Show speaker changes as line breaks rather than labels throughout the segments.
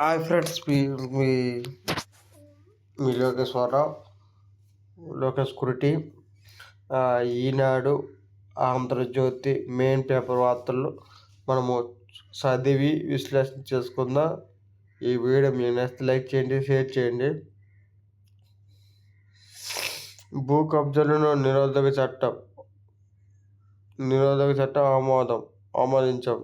Hi friends మీ మీ మీ లోకేశ్వరరావు లోకేష్ కురిటి. ఈనాడు ఆంధ్రజ్యోతి మెయిన్ పేపర్ వార్తలు మనము చదివి విశ్లేషణ చేసుకుందాం. ఈ వీడియో మీ నచ్చితే లైక్ చేయండి షేర్ చేయండి. భూ కబ్జాలను నిరోధక చట్టం నిరోధక చట్టం ఆమోదం ఆమోదించాం.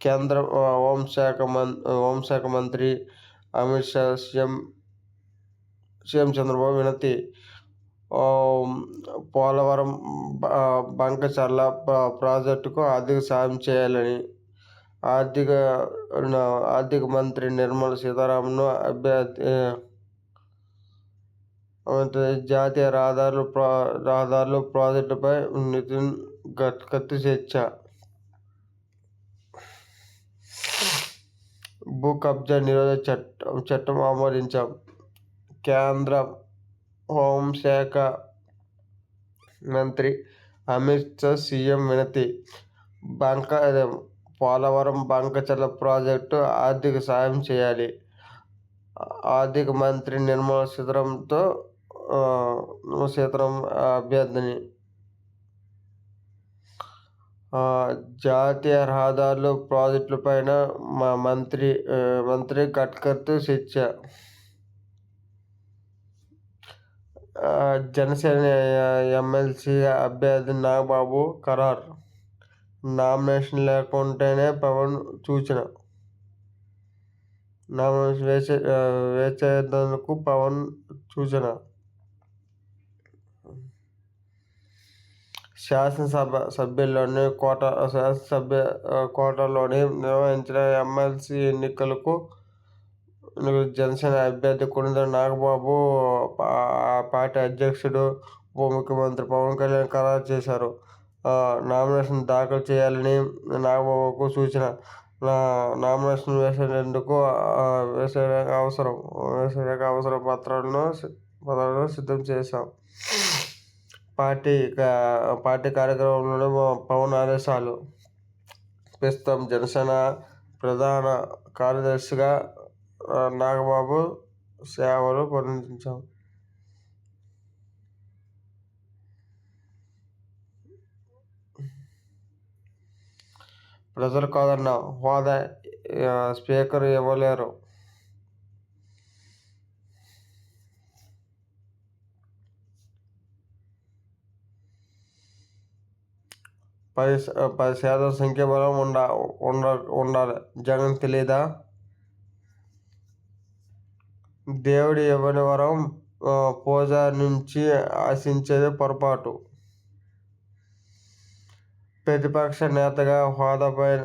కేంద్ర హోంశాఖ మం హోంశాఖ మంత్రి అమిత్ షా సీఎం సీఎం చంద్రబాబు వినతి. పోలవరం బంకచర్ల ప్రాజెక్టుకు ఆర్థిక సాయం చేయాలని ఆర్థిక ఆర్థిక మంత్రి నిర్మల సీతారామన్ను అభ్యర్థి జాతీయ రహదారులు రహదారులు ప్రాజెక్టుపై నితిన్ గడ్కరీ చర్చ భూ కబ్జా నిరోధక చట్టం చట్టం ఆమోదించాం. కేంద్ర హోంశాఖ మంత్రి అమిత్ షా సీఎం వినతి. బంక పోలవరం బంకచల ప్రాజెక్టు ఆర్థిక సాయం చేయాలి. ఆర్థిక మంత్రి నిర్మలా సీతారామన్తో సీతారామన్ అభ్యర్థిని జాతీయ రహదారులు ప్రాజెక్టులపైన మా మంత్రి మంత్రి గడ్కరీతో చర్చ. జనసేన ఎమ్మెల్సీ అభ్యర్థి నాగబాబు ఖరారు. నామినేషన్ లేకుంటేనే పవన్ సూచన. నామినేషన్ వేసే వేసేందుకు పవన్ సూచన. శాసనసభ సభ్యుల్లోని కోట శాసనసభ్య కోటలోని నిర్వహించిన ఎమ్మెల్సీ ఎన్నికలకు జనసేన అభ్యర్థి కొనిదెల నాగబాబు పార్టీ అధ్యక్షుడు ఉప ముఖ్యమంత్రి పవన్ కళ్యాణ్ ఖరారు చేశారు. నామినేషన్ దాఖలు చేయాలని నాగబాబుకు సూచన. నామినేషన్ వేసేందుకు వేసే అవసరం వేసే అవసర పత్రాలను పత్రాలను సిద్ధం చేశాం. పార్టీ పార్టీ కార్యక్రమంలో పవన్ ఆదేశాలు. ప్రస్తుతం జనసేన ప్రధాన కార్యదర్శిగా నాగబాబు సేవలు పొందించాం ప్రజలు కాదన్న హోదా స్పీకర్ ఇవ్వలేరు. పది పది శాతం సంఖ్యాబలం ఉండ ఉండ ఉండాలి. జగన్ తెలియదా దేవుడి ఇవ్వని వరం పూజ నుంచి ఆశించేది పొరపాటు. ప్రతిపక్ష నేతగా హోదా పైన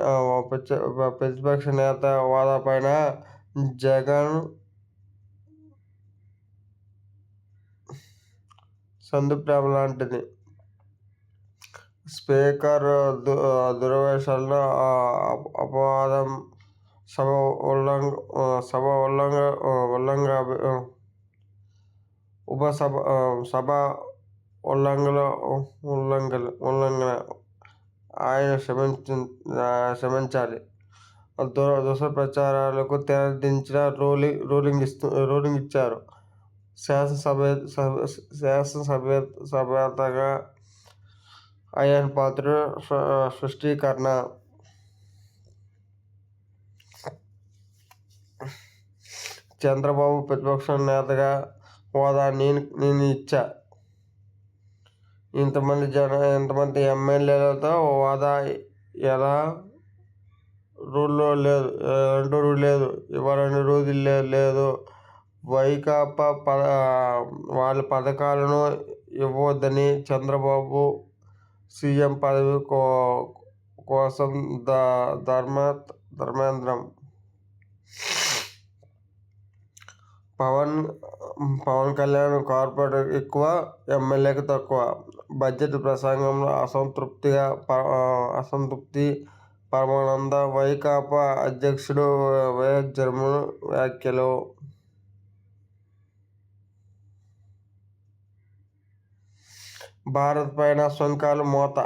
ప్రతిపక్ష నేత హోదా పైన జగన్ సందుప్రేమ లాంటిది. స్పీకర్ దు దురవేశాలను అపవాదం సభ ఉల్లంఘ సభ ఉల్లంఘ ఉల్లంఘ ఉపసభ సభ ఉల్లంఘన ఉల్లంఘన ఉల్లంఘన ఆయన క్షమించ క్షమించాలి. దుర దుస ప్రచారాలకు తెరదించిన రూలింగ్ రూలింగ్ ఇస్తూ రూలింగ్ ఇచ్చారు శాసనసభ శాసనసభ సభ్యతగా అయ్యన్ పాత్ర సృష్టికరణ. చంద్రబాబు ప్రతిపక్ష నేతగా హోదా నేను నేను ఇచ్చా. ఇంతమంది జన ఇంతమంది ఎమ్మెల్యేలతో హోదా ఎలా? రూల్లో లేదు రెండు రూల్ లేదు ఇవ్వాలని రోజులు లేదు. వైకాపా పద వాళ్ళ పథకాలను ఇవ్వద్దని చంద్రబాబు సీఎం పదవి కో కోసం ద ధర్మ ధర్మేంద్రం. పవన్ పవన్ కళ్యాణ్ కార్పొరేట్ ఎక్కువ ఎమ్మెల్యేకి తక్కువ. బడ్జెట్ ప్రసంగంలో అసంతృప్తిగా అసంతృప్తి పరమానంద వైకాపా అధ్యక్షుడు వైఎస్ జగన్ వ్యాఖ్యలు. భారత్ పైన సుంకాలు మోత.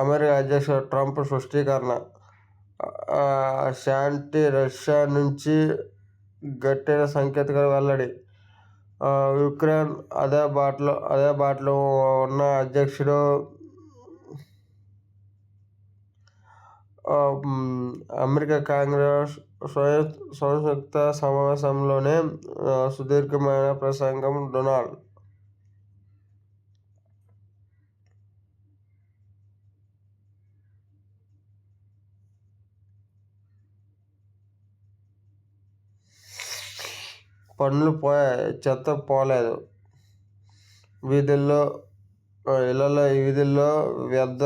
అమెరికా అధ్యక్షుడు ట్రంప్ స్పష్టీకరణ. శాంతి రష్యా నుంచి గట్టిన సంకేతిక వెల్లడి. యుక్రెయిన్ అదే బాటలో అదే బాటలో ఉన్న అధ్యక్షుడు అమెరికా కాంగ్రెస్ సంయుక్త సమావేశంలోనే సుదీర్ఘమైన ప్రసంగం డొనాల్డ్. పనులు పోయాయి చెత్త పోలేదు. వీధుల్లో ఇళ్ళలో వీధుల్లో వ్యర్థ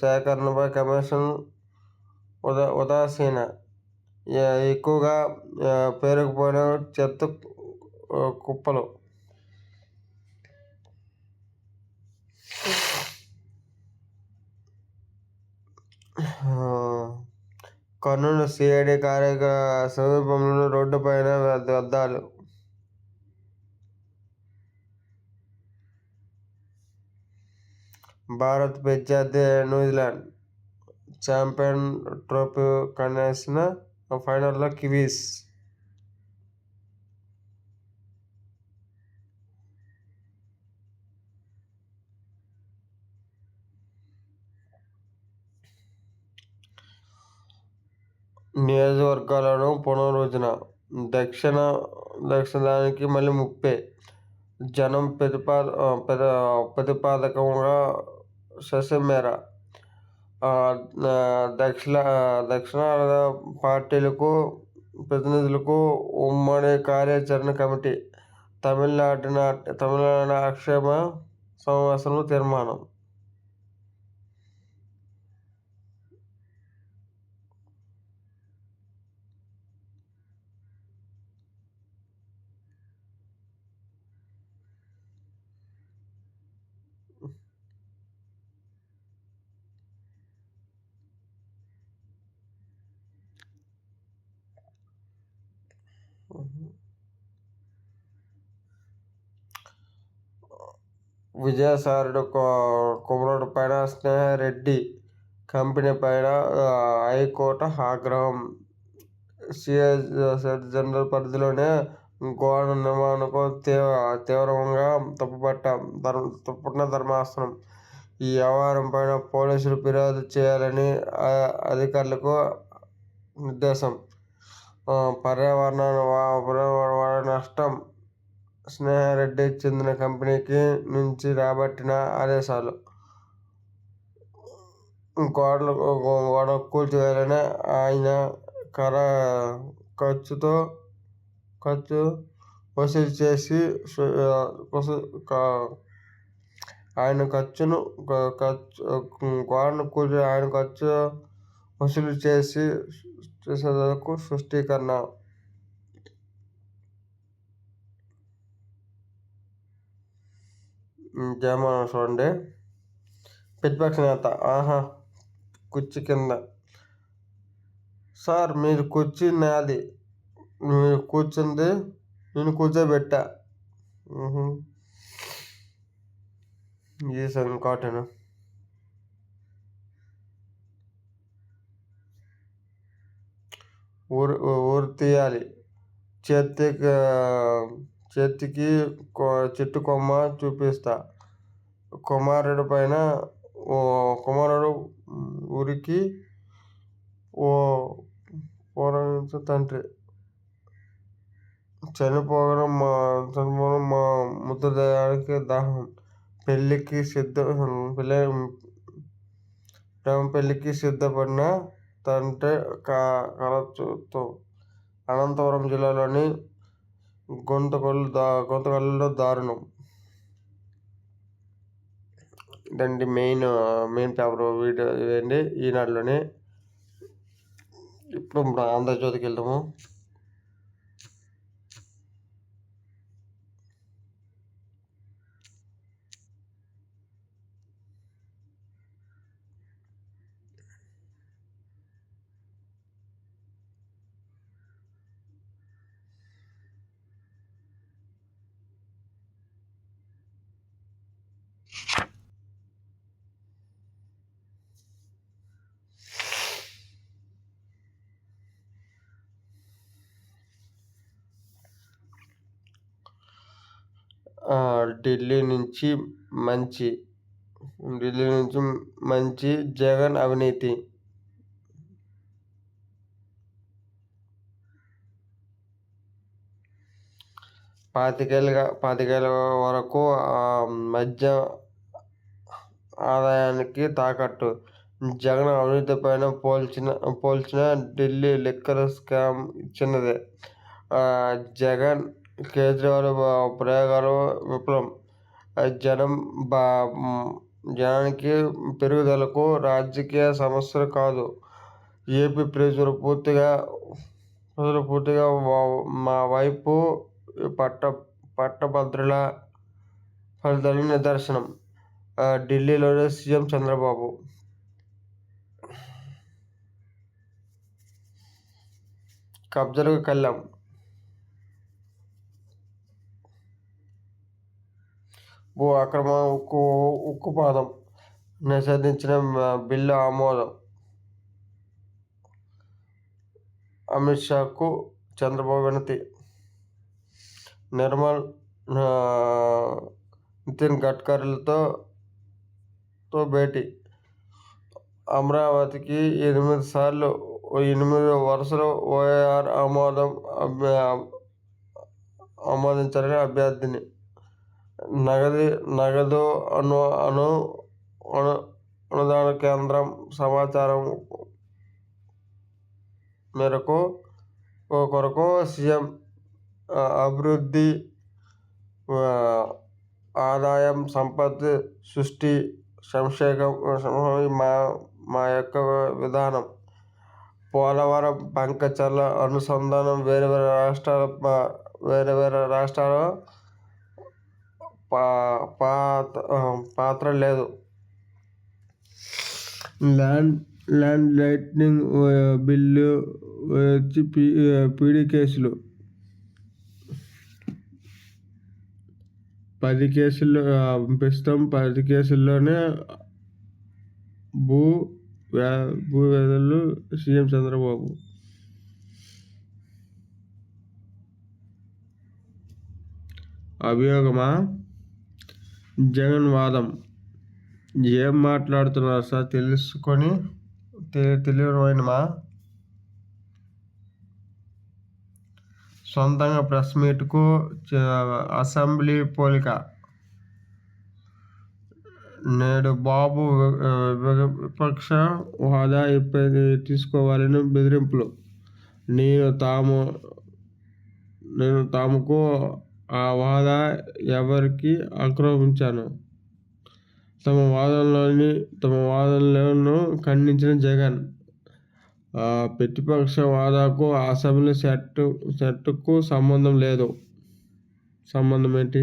సేకరణపై కమిషన్ ఉదా ఉదాసీన ఎక్కువగా పేరుకుపోయిన చెత్త కుప్పలు. కర్నూలు సిఐడి కార్యక్రమ సమీపంలో రోడ్డుపైన వ్యర్థాలు. భారత్ ప్రత్యర్థి న్యూజిలాండ్ ఛాంపియన్ ట్రోఫీ కనేసిన ఫైనల్లో కివీస్. నియోజకవర్గాలను పునరుద్ధరణ దక్షిణ దక్షిణానికి మళ్ళీ ముప్పే. జనం ప్రతిపాద ప్రతిపాదకంగా ససమేర దక్షిణ దక్షిణ పార్టీలకు ప్రతినిధులకు ఉమ్మడి కార్యాచరణ కమిటీ తమిళనాడు తమిళనాడు ఆక్షేమ సమావేశంలో తీర్మానం. విజయసాయిరెడ్డి కుమారుడు పైన స్నేహారెడ్డి కంపెనీ పైన హైకోర్టు ఆగ్రహం. సిఎస్ జనరల్ పరిధిలోనే గోడ నిర్మాణకు తీవ్ర తీవ్రంగా తప్పుపట్ట ధర్మ తప్పుపట్టిన ధర్మాసనం. ఈ వ్యవహారం పైన పోలీసులు ఫిర్యాదు చేయాలని అధికారులకు నిర్దేశం. పర్యావరణ పర్యావరణ నష్టం స్నేహారెడ్డి చెందిన కంపెనీకి నుంచి రాబట్టిన ఆదేశాలు. గోడలు గోడ కూల్చివేయాలని ఆయన కర ఖర్చుతో ఖర్చు వసూలు చేసి ఆయన ఖర్చును ఖర్చు గోడను కూల్చి ఆయన ఖర్చు వసూలు చేసి చేసేందుకు స్పష్టీకరణ జయమాన చూడండి. ప్రతిపక్ష నేత ఆహా కుర్చీ కింద. సార్ మీరు కుర్చీ నాది. మీరు కూర్చుంది నేను కూర్చోబెట్టా. చేశాను కాటన్ ఊరు ఊరు తీయాలి. చేతికి చేతికి చెట్టు కొమ్మ చూపిస్తా. కుమారుడు పైన ఓ కుమారుడు ఊరికి ఓ పూర్వ తండ్రి. చనిపోవడం మా చనిపోవడం మా మృతదేహానికి దాహం. పెళ్ళికి సిద్ధ పెళ్ళి ప్రేమ పెళ్ళికి సిద్ధపడిన తండ్రి కా కలతో అనంతపురం జిల్లాలోని గొంతకొల్లు దా గొంతకల్లులో దారుణం. ఇదండి మెయిన్ మెయిన్ పేపర్ వీడియో ఇదండి ఈనాడులోనే ఇప్పుడు ఆంధ్రజ్యోతికి వెళ్తాము ఢిల్లీ నుంచి మంచి ఢిల్లీ నుంచి మంచి జగన్ అవినీతి. పాతికేళ్ళుగా పాతికేళ్ళ వరకు మధ్య ఆదాయానికి తాకట్టు. జగన్ అవినీతి పైన పోల్చిన పోల్చిన ఢిల్లీ లిక్కర్ స్కామ్ చిన్నదే. జగన్ కేజ్రీవాల్ ప్రయోగాలు విప్లవం. జనం బా జనానికి పెరుగుదలకు రాజకీయ సమస్యలు కాదు. ఏపీ ప్రజలు పూర్తిగా ప్రజలు పూర్తిగా మా వైపు పట్ట పట్టభద్రుల ఫలితాలు నిదర్శనం. ఢిల్లీలోని సీఎం చంద్రబాబు. కబ్జలకు కళ్ళం భూ అక్రమ ఉక్కు ఉక్కుపాదం నిషేధించిన బిల్లు ఆమోదం. అమిత్ షాకు చంద్రబాబు వినతి. నిర్మల్ నితిన్ గడ్కరీలతో తో భేటీ. అమరావతికి ఎనిమిది సార్లు ఎనిమిది వరుసలో ఓఏఆర్ ఆమోదం ఆమోదించాలని అభ్యర్థిని. నగదు నగదు అను అను అనుదాన కేంద్రం సమాచారం మేరకు కొరకు సీఎం అభివృద్ధి ఆదాయం సంపత్తి సృష్టి సంక్షేమం మా మా యొక్క విధానం. పోలవరం పంకచర్ల అనుసంధానం వేరే వేరే రాష్ట్రాల వేరే వేరే రాష్ట్రాల పా పాత్ర లేదు. ల్యాండ్ ల్యాండ్ లైట్నింగ్ బిల్లు వచ్చి పీ పీడీ కేసులు. పది కేసుల్లో ప్రస్తుతం పది కేసుల్లోనే భూ భూ వేదలు సీఎం చంద్రబాబు. అభియోగమా? జగన్ వాదం ఏం మాట్లాడుతున్నారు సార్? తెలుసుకొని తెలియనిమా సొంతంగా ప్రెస్ మీట్కు అసెంబ్లీ పోలిక. నేడు బాబు విపక్ష హోదా తీసుకోవాలని బెదిరింపులు. నేను తాము నేను తాముకు ఆ వాద ఎవరికి ఆక్రమించాను? తమ వాదనలోని తమ వాదనలను ఖండించిన జగన్ ప్రతిపక్ష హోదాకు అసెంబ్లీ సెట్ సెట్కు సంబంధం లేదు. సంబంధం ఏంటి?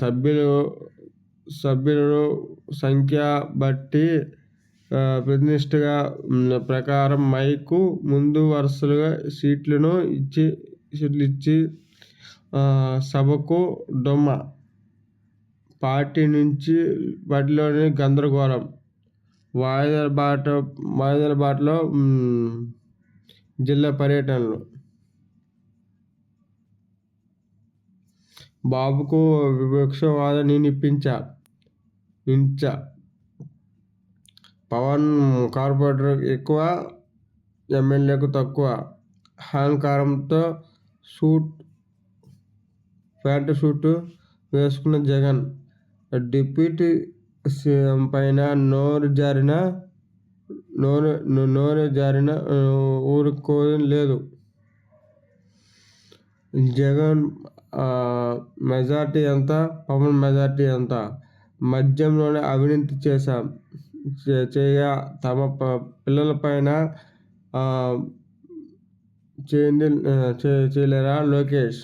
సభ్యులు సభ్యులు సంఖ్య బట్టి ప్రతినిష్టగా ప్రకారం మైకు ముందు వరుసలుగా సీట్లను ఇచ్చి సీట్లు ఇచ్చి సభకు డొమ్మ. పార్టీ నుంచి వాటిలోని గందరగోళం. వాయిదాల బాట వాయిదాల బాటలో జిల్లా పర్యటనలు. బాబుకు వివక్షవాద నినిపించా ఇప్పించా పవన్ కార్పొరేటర్ ఎక్కువ ఎమ్మెల్యేకు తక్కువ. అహంకారంతో సూట్ ప్యాంటు సూటు వేసుకున్న జగన్. డిప్యూటీ సీఎం పైన నోరు జారిన నోరు నోరు జారిన ఊరుకోవడం లేదు. జగన్ మెజార్టీ ఎంత? పవన్ మెజార్టీ ఎంత? మద్యంలోనే అవినీతి చేశాం. చేయ తమ పిల్లల పైన చేయండి చేయలేరా? లోకేష్.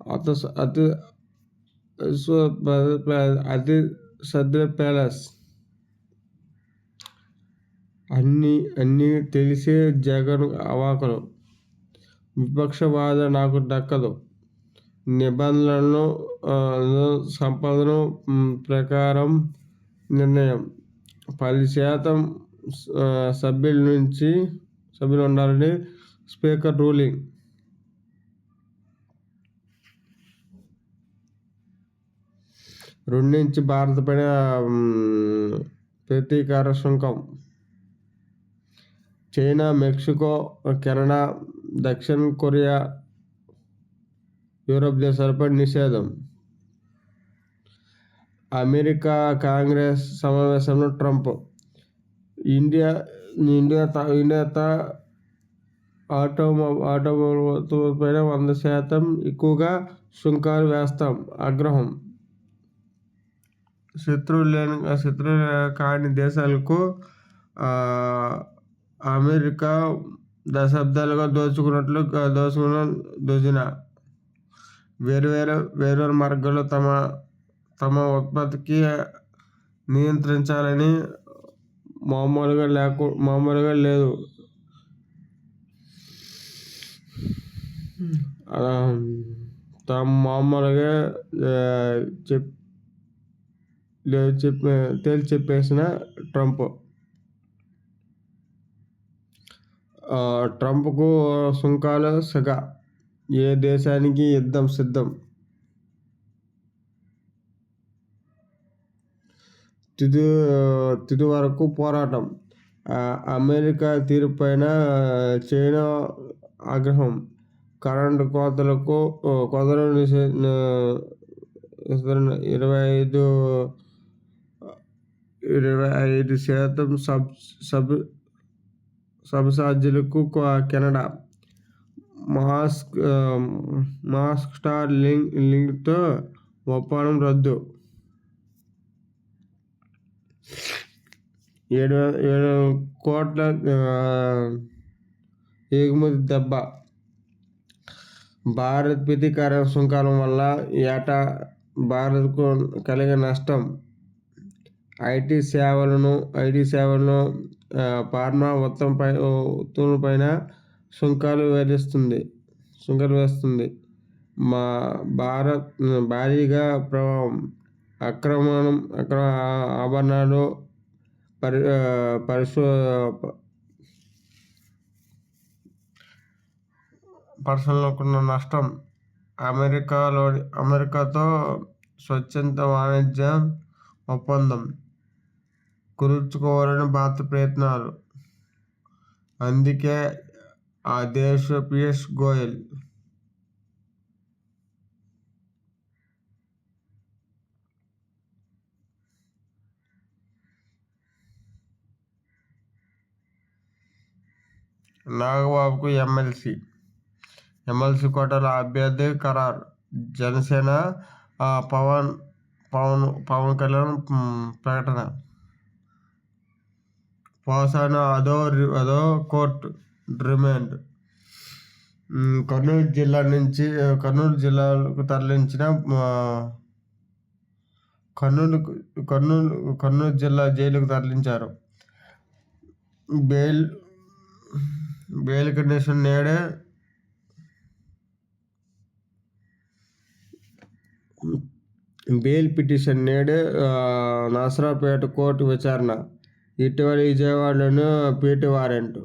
అత అతి అతి సద్ర ప్యాలెస్. అన్నీ అన్నీ తెలిసే జగన్ అవాకలు. విపక్షవాద నాకు దక్కదు. నిబంధనలను సంపదను ప్రకారం నిర్ణయం. పది శాతం సభ్యుల నుంచి సభ్యులు ఉండాలని స్పీకర్ రూలింగ్. రెండించి భారత పైన ప్రతీకార సుంకం చైనా మెక్సికో కెనడా దక్షిణ కొరియా యూరోప్ దేశాలపై నిషేధం. అమెరికా కాంగ్రెస్ సమావేశంలో Trump India India India automobile automobile పైన వంద శాతం ఎక్కువగా సుంకాలు వేస్తాం ఆగ్రహం. శత్రువులు లేని శత్రువులు కాని దేశాలకు అమెరికా దశాబ్దాలుగా దోచుకున్నట్లు దోచుకున్న దోచిన వేరు వేరు మార్గాల్లో తమ తమ ఉత్పత్తికి నియంత్రించాలని మామూలుగా లేకు మామూలుగా లేదు. తమ మామూలుగా చెప్ లేదు చెప్పి తేల్చి చెప్పేసిన ట్రంప్. ట్రంప్కు సుంకాలు సగ. ఏ దేశానికి యుద్ధం సిద్ధం? తుది తుది వరకు పోరాటం. అమెరికా తీరుపైన చైనా ఆగ్రహం. కరెంటు కోతలకు కోతలు ఇరవై ఐదు ఇరవై ఐదు శాతం సబ్ సబ్ సబ్సార్జీలకు Canada. Musk Musk Starlink లింక్తో ఒప్పందం రద్దు. ఏడు ఏడు కోట్ల ఎగుమతి దెబ్బ. భారత్ ప్రతీకార సుంకాలం వల్ల ఏటా భారత్కు కలిగే నష్టం? ఐటీ సేవలను ఐటీ సేవలను ఫార్మా ఉత్పత్తిపై ఉత్పత్తులపైన సుంకాలు వేధిస్తుంది సుంకాలు వేస్తుంది. మా భారత్ భారీగా ప్రభావం. అక్రమణం అక్రమ ఆభరణాలు పరి పరిశో పరిశ్రమలకున్న నష్టం. అమెరికాలోని అమెరికాతో స్వచ్ఛంద వాణిజ్య ఒప్పందం. కుదుర్చుకోవాలని భారత ప్రయత్నాలు. అందుకే ఆ దేశ పీయూష్ గోయల్ నాగబాబుకు ఎమ్మెల్సీ. ఎమ్మెల్సీ కోటలో అభ్యర్థి ఖరారు. జనసేన పవన్ పవన్ పవన్ కళ్యాణ్ ప్రకటన. పోసాన అదో అదో కోర్టు రిమాండ్. కర్నూలు జిల్లా నుంచి కర్నూలు జిల్లాకు తరలించిన కర్నూలు కర్నూలు కర్నూలు జిల్లా జైలుకు తరలించారు. బెయిల్ బెయిల్ కండిషన్ నేడే. బెయిల్ పిటిషన్ నేడే నసరాపేట కోర్టు విచారణ. ఇటీవల విజయవాడలోని పీటీ వారెంట్.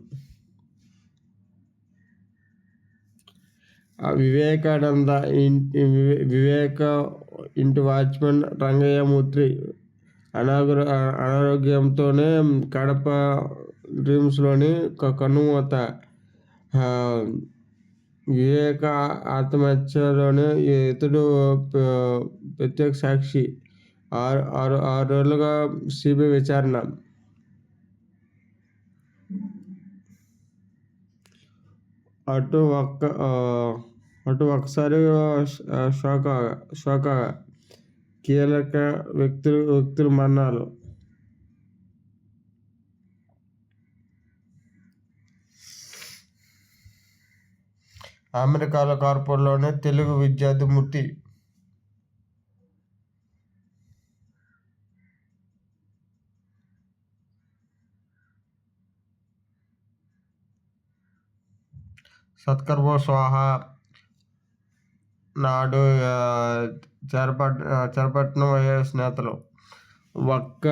వివేకానంద ఇంటి వివేక ఇంటి వాచ్మెన్ రంగయ్యమూర్తి అనాగర అనారోగ్యంతోనే కడప డ్రీమ్స్లోని కనుమత వివేక ఆత్మహత్యలోనే ఇతడు ప్రత్యేక సాక్షి. ఆరు ఆరు ఆరు రోజులుగా సిబిఐ విచారణ. అటు ఒక్క అటు ఒకసారి షోక షాక్ కీలక వ్యక్తులు వ్యక్తులు మరణాలు. అమెరికాలో కార్పొరేట్లోనే తెలుగు విద్యార్థి మృతి సత్కర్బో స్వాహ నాడు చేరపట్ చేరపట్టిన వైఎస్ నేతలు ఒక్క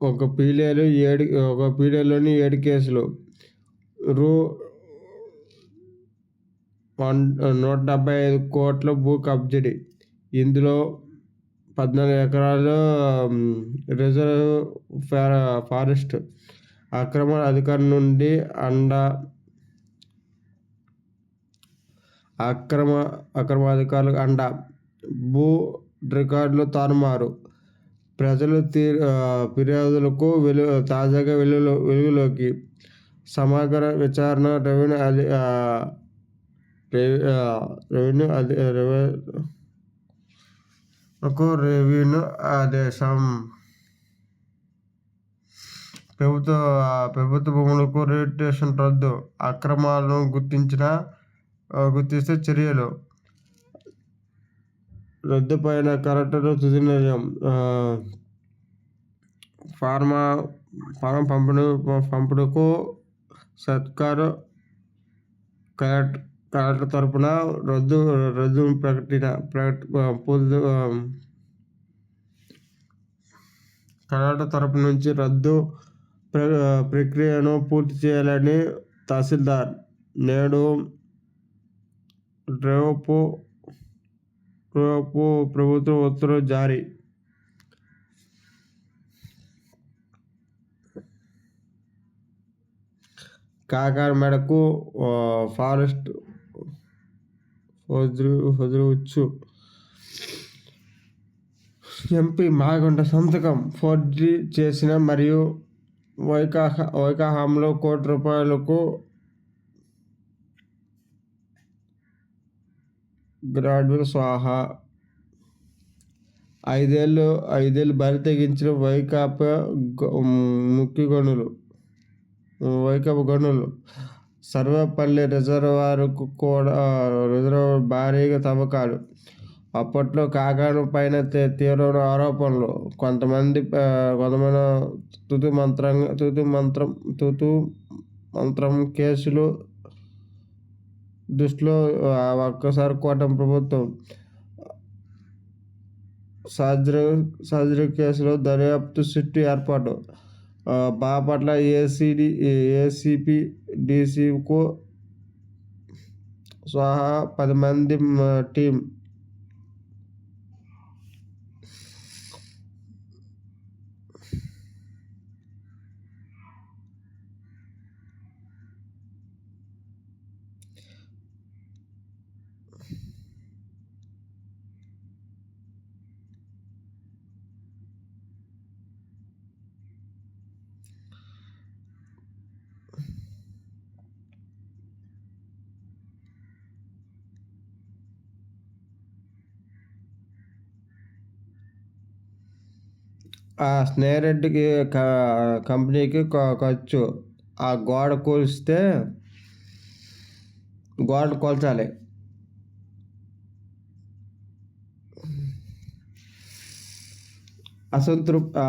ఒక పీలేరు ఏడు ఒక పీడియలోని ఏడు కేసులు. రూ వన్ నూట డెబ్బై ఐదు కోట్ల భూ కబ్జడీ. ఇందులో పద్నాలుగు ఎకరాలు రిజర్వ్ ఫారెస్ట్ అక్రమ అధికారుల నుండి అండ అక్రమ అక్రమాధికారులకు అండ. భూ రికార్డులు తారుమారు. ప్రజలు తీ ఫిర్యాదులకు వెలు తాజాగా వెలుగులో వెలుగులోకి. సమగ్ర విచారణ రెవెన్యూ అధి రెవెన్యూ అధి రెవెన్యూ రెవెన్యూ ఆదేశం ప్రభుత్వ ప్రభుత్వ భూములకు రిజిస్ట్రేషన్ రద్దు అక్రమాలను గుర్తించిన గుర్తిస్తే చర్యలు రద్దుపైన కరెక్టర్ తుది నిర్ణయం ఫార్మా ఫారం పంపిణీ పంపిణీకు సర్కారు కలెక్టర్ కలెక్టర్ తరపున రద్దు రద్దు ప్రకటన ప్రకట పూర్తి కలెక్టర్ తరపు నుంచి రద్దు ప్రక్రియను పూర్తి చేయాలని తహసీల్దార్ నేడు రేపు రేపు ప్రభుత్వ ఉత్తర్వులు జారీ. కాకాడ మెడకు ఫారెస్ట్ వదిలివచ్చు. ఎంపీ మాగుంట సంతకం ఫోర్జీ చేసిన మరియు వైకాహ వైకాహాంలో కోటి రూపాయలకు గ్రాడ్యుల్ స్వాహా. ఐదేళ్ళు ఐదేళ్ళు బరి తెగించిన వైకాపా ముఖ్య గనులు వైకాపా గనులు. సర్వపల్లి రిజర్వాయర్కు కూడా రిజర్వాయర్ భారీగా తవ్వకాలు. అప్పట్లో కాకాను పైన తీవ్రమైన ఆరోపణలు. కొంతమంది కొంతమంది తుతు మంత్రం తుతు మంత్రం తుతు మంత్రం కేసులు దృష్టిలో ఒక్కసారి కోటం ప్రభుత్వం సర్జరీ సర్జరీ కేసులో దర్యాప్తు సిట్టు ఏర్పాటు. బాపట్ల ఏసీడీ ఏసీపీ డీసీకు సహా పది మంది టీం. ఆ స్నేహరెడ్డికి కంపెనీకి ఖర్చు. ఆ గోడ కూలిస్తే గోడ కూల్చాలి. అసంతృప్ ఆ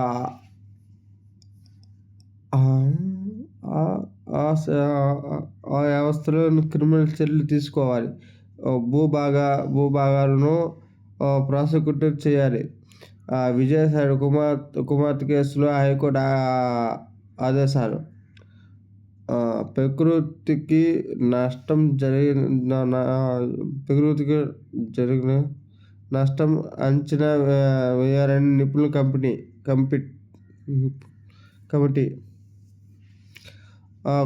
వ్యవస్థలో క్రిమినల్ చర్యలు తీసుకోవాలి. భూభాగా భూభాగాలను ప్రాసిక్యూట్ చేయాలి. విజయసాయి కుమార్ కుమార్తె కేసులో హైకోర్టు ఆదేశాలు. ప్రకృతికి నష్టం జరిగిన ప్రకృతికి జరిగిన నష్టం అంచనా వేయాలని నిపుణుల కంపెనీ కంపి కమిటీ.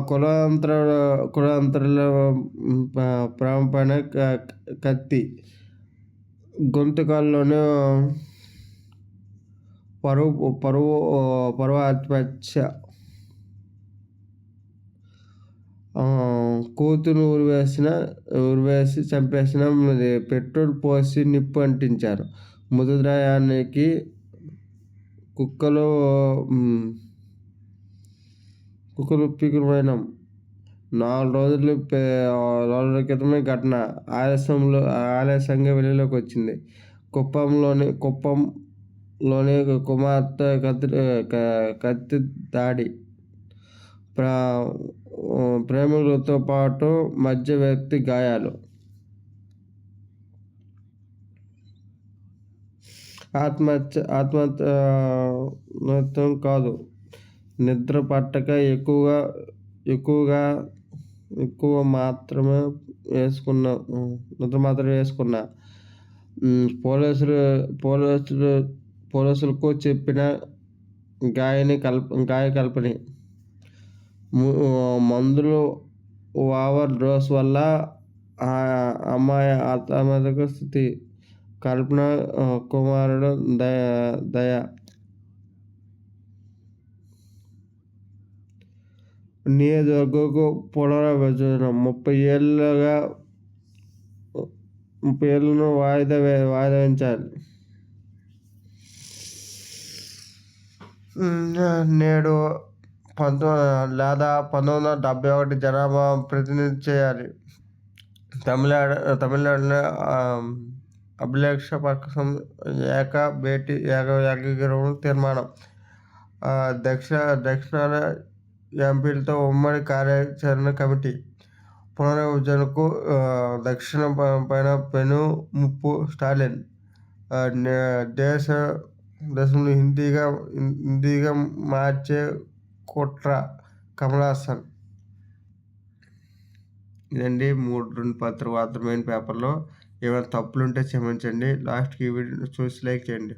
కులాంతర కులాంతరాల ప్రాంపణ కత్తి. గొంతుకాల్లోనే పరువు పరువు పరువు ఆత్మహత్య కూతురు ఉరివేసిన ఉరివేసి చంపేసిన పెట్రోల్ పోసి నిప్పు అంటించారు. మృతదేహానికి కుక్కలు కుక్కలు పీకుపోయినాం నాలుగు రోజులు రోజుల క్రితమే ఘటన. ఆలస్యంలో ఆలస్యంగా వెలుగులోకి వచ్చింది. కుప్పంలోని కుప్పం లోని కుమార్తె కత్తి కత్తి దాడి. ప్రా ప్రేమికులతో పాటు మధ్య వ్యక్తి గాయాలు. ఆత్మహత్య ఆత్మహత్య కాదు. నిద్ర పట్టక ఎక్కువగా ఎక్కువగా ఎక్కువ మాత్రమే వేసుకున్నా నిద్ర మాత్రమే వేసుకున్నా. పోలీసులు పోలీసులు పోలీసులకు చెప్పిన గాయని కల్ప గాయ కల్పని. మందులు ఓవర్ డోస్ వల్ల ఆ అమ్మాయి ఆత్మహత్య స్థితి. కల్పన కుమారుడు దయ దయ. నియోజకవర్గకు పునర్విభజన. ముప్పై ఏళ్ళుగా ముప్పై ఏళ్ళను వాయిదా వాయిదా వేయించాలి. నేడు పంతొమ్మిది లేదా పంతొమ్మిది వందల డెబ్బై ఒకటి జనాభా ప్రతినిధి చేయాలి. తమిళనాడు తమిళనాడులో అభిలక్ష పక్షం ఏక భేటీ ఏక ఏకగ్రీవం తీర్మానం. దక్షిణ దక్షిణాన ఎంపీలతో ఉమ్మడి కార్యాచరణ కమిటీ. పునర్విభజనకు దక్షిణ పైన పెను ముప్పు స్టాలిన్. దేశ దేశంలో హిందీగా హిందీగా మార్చే కుట్ర కమల్ హాసన్. ఇదండి మూడు రెండు పత్రిక వార్త మెయిన్ పేపర్లో ఏమైనా తప్పులు ఉంటే క్షమించండి. లాస్ట్కి ఈ వీడియో చూసి లైక్ చేయండి.